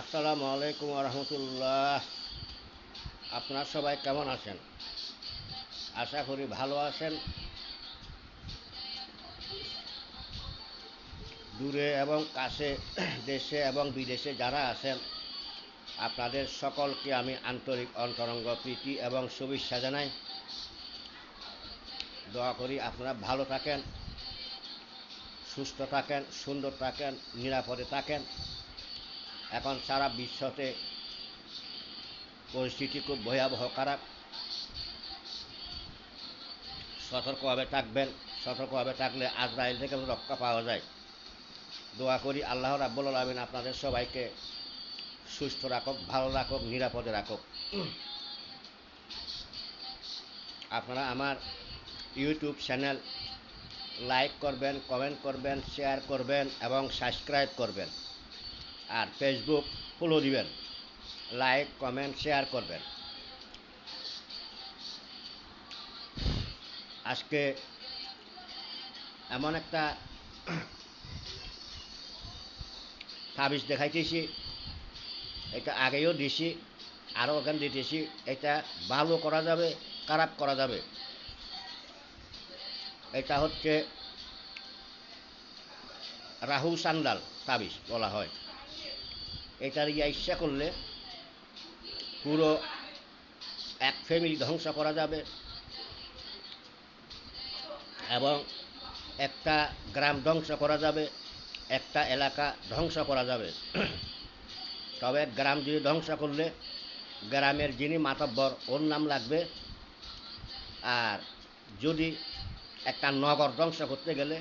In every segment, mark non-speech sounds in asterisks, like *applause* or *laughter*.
আসসালামু আলাইকুম রহমতুল্লাহ আপনার সবাই কেমন আছেন? আশা করি ভালো আছেন। দূরে এবং কাছে দেশে এবং বিদেশে যারা আছেন, আপনাদের সকলকে আমি আন্তরিক অন্তরঙ্গ প্রীতি এবং শুভেচ্ছা জানাই। দোয়া করি আপনারা ভালো থাকেন, সুস্থ থাকেন, সুন্দর থাকেন, নিরাপদে থাকেন। এখন সারা বিশ্বতে পরিস্থিতি খুব ভয়াবহ, খারাপ। সতর্কভাবে থাকবেন, সতর্কভাবে থাকলে আজরাইল থেকে রক্ষা পাওয়া যায়। দোয়া করি আল্লাহ রাব্বুল আলমিন আপনাদের সবাইকে সুস্থ রাখুক, ভালো রাখুক, নিরাপদে রাখুক। আপনারা আমার ইউটিউব চ্যানেল লাইক করবেন, কমেন্ট করবেন, শেয়ার করবেন এবং সাবস্ক্রাইব করবেন। আর ফেসবুক ফলো দিবেন। লাইক কমেন্ট শেয়ার করবেন। আজকে এমন একটা তাবিজ দেখাইতেছি, এটা আগেও দিছি, আরও ওখানে দিতেছি, এটা ভালো করা যাবে, খারাপ করা যাবে। এটা হচ্ছে রাহু সান্দাল তাবিজ বলা হয়। এটার ইয়া ইচ্ছা করলে পুরো এক ফ্যামিলি ধ্বংস করা যাবে। এবং একটা গ্রাম ধ্বংস করা যাবে, একটা এলাকা ধ্বংস করা যাবে। তবে গ্রাম যদি ধ্বংস করলে গ্রামের যিনি মাতব্বর, ওর নাম লাগবে। আর যদি একটা নগর ধ্বংস করতে গেলে,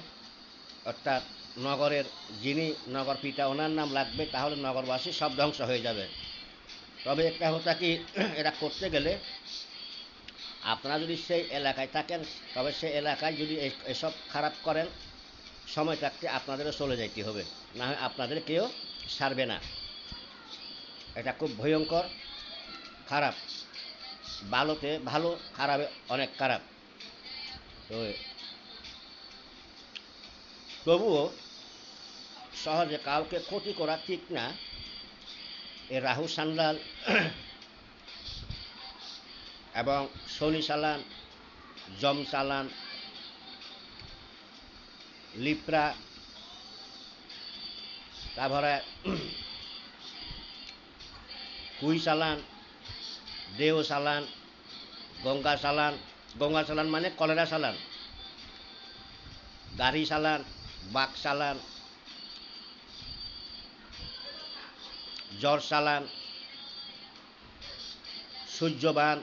অর্থাৎ নগরের যিনি নগর পিতা, ওনার নাম লাগবে, তাহলে নগরবাসী সব ধ্বংস হয়ে যাবে। তবে একটা হতা কি, এটা করতে গেলে আপনারা যদি সেই এলাকায় থাকেন, তবে সেই এলাকায় যদি এসব খারাপ করেন, সময় থাকতে আপনাদেরও চলে যাইতে হবে। না হয় আপনাদের কেউ সারবে না। এটা খুব ভয়ঙ্কর, খারাপ। ভালোতে ভালো, খারাপে অনেক খারাপ। তো তবুও সহজে কাউকে ক্ষতি করা ঠিক না। এ রাহু সান্দাল এবং শনি চালান জম চালান লিপ্রা, তারপরে কুই চালান দেও চালান গঙ্গা চালান গঙ্গা চালান মানে কলেরা চালান গাড়ি চালান বাঘ চালান জ্বর চালান সূর্যবান,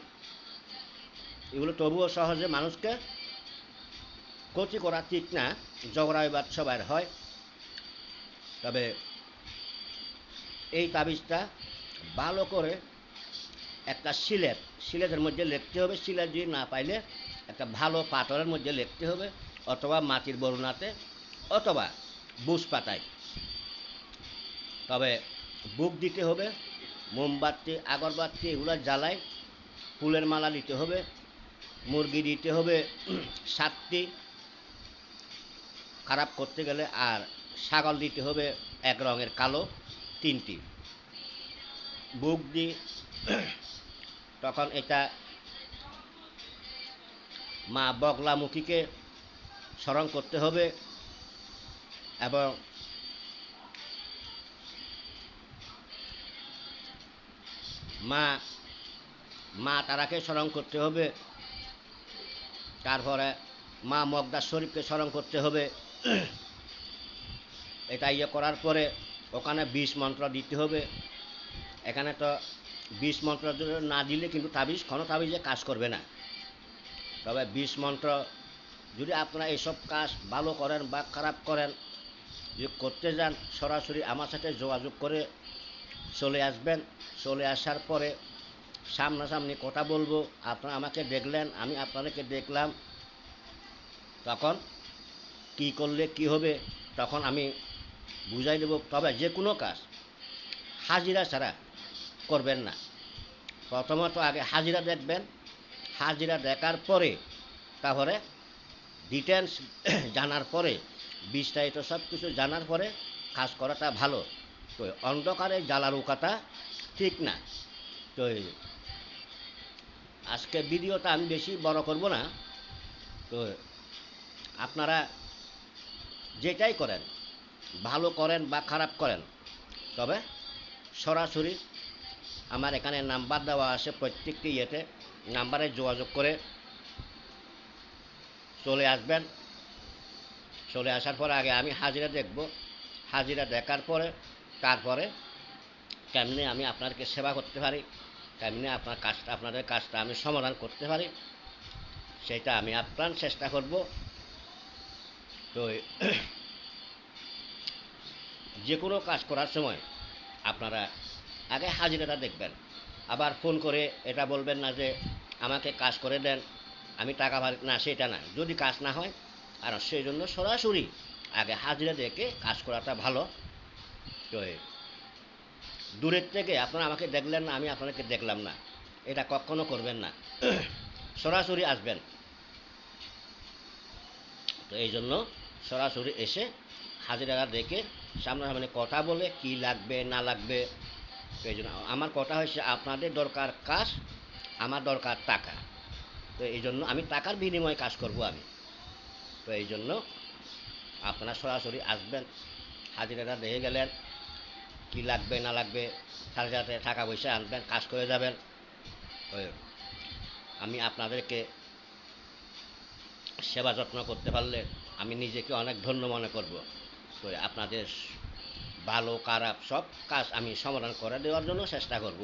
এগুলো তবুও সহজে মানুষকে ক্ষতি করা ঠিক না ঝগড়াবিবাদ সবার হয়। তবে এই তাবিজটা ভালো করে একটা সিলেট, সিলেটের মধ্যে লিখতে হবে। সিলেট যদি না পাইলে একটা ভালো পাথরের মধ্যে লিখতে হবে, অথবা মাটির বরুণাতে অথবা বুস পাতায়। তবে বুক দিতে হবে, মোমবাতি, আগরবাতি এগুলো জ্বালায়। ফুলের মালা দিতে হবে, মুরগি দিতে হবে, *clears throat* সাতটি। খারাপ করতে গেলে আর ছাগল দিতে হবে এক রঙের কালো, তিনটি। বুক দি, *clears throat* তখন এটা মা বগলামুখীকে স্মরণ করতে হবে। এবং মা মা তারাকে স্মরণ করতে হবে। তারপরে মা মগদার শরীফকে স্মরণ করতে হবে। এটা ইয়ে করার পরে ওখানে বিষ মন্ত্র দিতে হবে। এখানে তো বিষ মন্ত্র না দিলে কিন্তু তাবিজ, কোনো তাবিজে কাজ করবে না। তবে বিষ মন্ত্র যদি আপনারা এইসব কাজ ভালো করেন বা খারাপ করেন যদি করতে যান, সরাসরি আমার সাথে যোগাযোগ করে চলে আসবেন। চলে আসার পরে সামনাসামনি কথা বলব। আপনারা আমাকে দেখলেন, আমি আপনাদেরকে দেখলাম। তখন কি করলে কি হবে, তখন আমি বুঝাই দেব। তবে যে কোনো কাজ হাজিরা ছাড়া করবেন না। প্রথমত আগে হাজিরা দেখবেন। হাজিরা দেখার পরে তারপরে ডিটেলস জানার পরে বিস্তারিত সব কিছু জানার পরে কাজ করাটা ভালো। তো অন্ধকারে জ্বালারু কথা ঠিক না। তো আজকে ভিডিওটা আমি বেশি বড় করব না। তো আপনারা যেটাই করেন, ভালো করেন বা খারাপ করেন, তবে সরাসরি আমার এখানে নাম্বার দেওয়া আছে প্রত্যেকটি ইয়েতে। নাম্বারে যোগাযোগ করে চলে আসবেন। চলে আসার পরে আগে আমি হাজিরা দেখব। হাজিরা দেখার পরে, তারপরে কেমনি আমি আপনাদেরকে সেবা করতে পারি, কেমনি আপনার কাজটা, আপনাদের কাজটা আমি সমাধান করতে পারি, সেটা আমি আপ্রাণ চেষ্টা করব। তো *clears throat* যে কোনো কাজ করার সময় আপনারা আগে হাজিরাটা দেখবেন। আবার ফোন করে এটা বলবেন না যে, আমাকে কাজ করে দেন, আমি টাকা না, সেটা না। যদি কাজ না হয় আর সেই জন্য সরাসরি আগে হাজিরা দেখে কাজ করাটা ভালো। তো দূরের থেকে আপনারা আমাকে দেখলেন না, আমি আপনাদেরকে দেখলাম না। এটা কখনো করবেন না। সরাসরি আসবেন। তো এই জন্য সরাসরি এসে হাজিরা দেখে সামনাসামনি কথা বলে কি লাগবে, না লাগবে। এই জন্য আমার কথা হচ্ছে আপনাদের দরকার কাজ, আমার দরকার টাকা। তো এই জন্য আমি টাকার বিনিময়ে কাজ করব আমি। তো এই জন্য আপনারা সরাসরি আসবেন। হাজিরাটা দেখে গেলেন, কি লাগবে, না লাগবে সাথে সাথে টাকা পয়সা আনবেন, কাজ করে যাবেন। আমি আপনাদেরকে সেবা যত্ন করতে পারলে আমি নিজেকে অনেক ধন্য মনে করব। তো আপনাদের ভালো, খারাপ সব কাজ আমি সমাধান করে দেওয়ার জন্য চেষ্টা করব।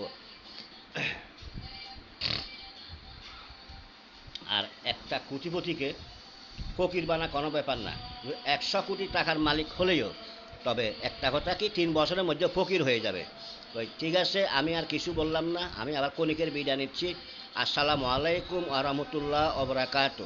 আর একটা কোটিপতিকে ফকির বানা কোনো ব্যাপার না। একশো কোটি টাকার মালিক হলেও, তবে একটা কথা কি, তিন বছরের মধ্যে ফকির হয়ে যাবে। ওই ঠিক আছে, আমি আর কিছু বললাম না, আমি আবার কণিকের বিদায় নিচ্ছি। আসসালামু আলাইকুম আ রহমতুল্লাহ অবরাকাত